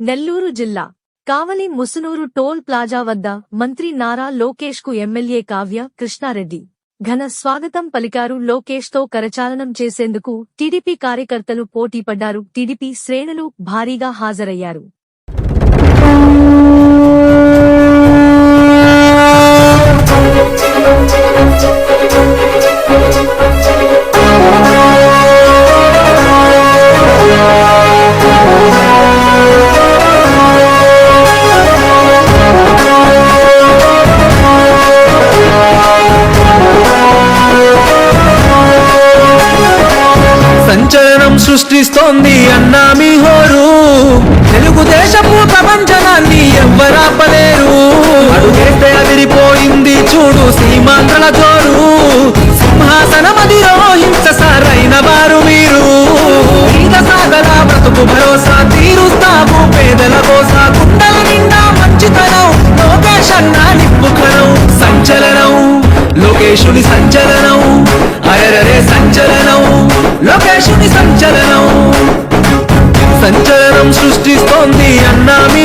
నెల్లూరు జిల్లా కావలి Musunuru toll plaza వద్ద మంత్రి నారా లోకేష్కు ఎమ్మెల్యే కావ్య కృష్ణారెడ్డి. ఘన స్వాగతం పలికారు లోకేష్తో కరచాలనం చేసేందుకు టీడీపీ కార్యకర్తలు పోటీపడ్డారు టీడీపీ శ్రేణులు భారీగా హాజరయ్యారు. సృష్టిస్తోంది అన్నా మీ హోరు. తెలుగుదేశపు ప్రపంచనాన్ని ఎవ్వరాపలేరు. అడుగేస్తే అదిరిపోయింది చూడు సీమాంధ్రల జోరు. సింహాసనమది రోహింస సారైన వారు మీరు. ఈద సాగల బ్రతుకు భరోసా తీరుస్తాము పేదల కోసా కుండల నిండా మంచితనం లోకేష్ నిప్పుకరం సంచలనం. లోకేశుని సంచలనం అరరే సంచలనం. లోకేశుని సంచలనం. సంచలనం సృష్టిస్తోంది అన్నా మీ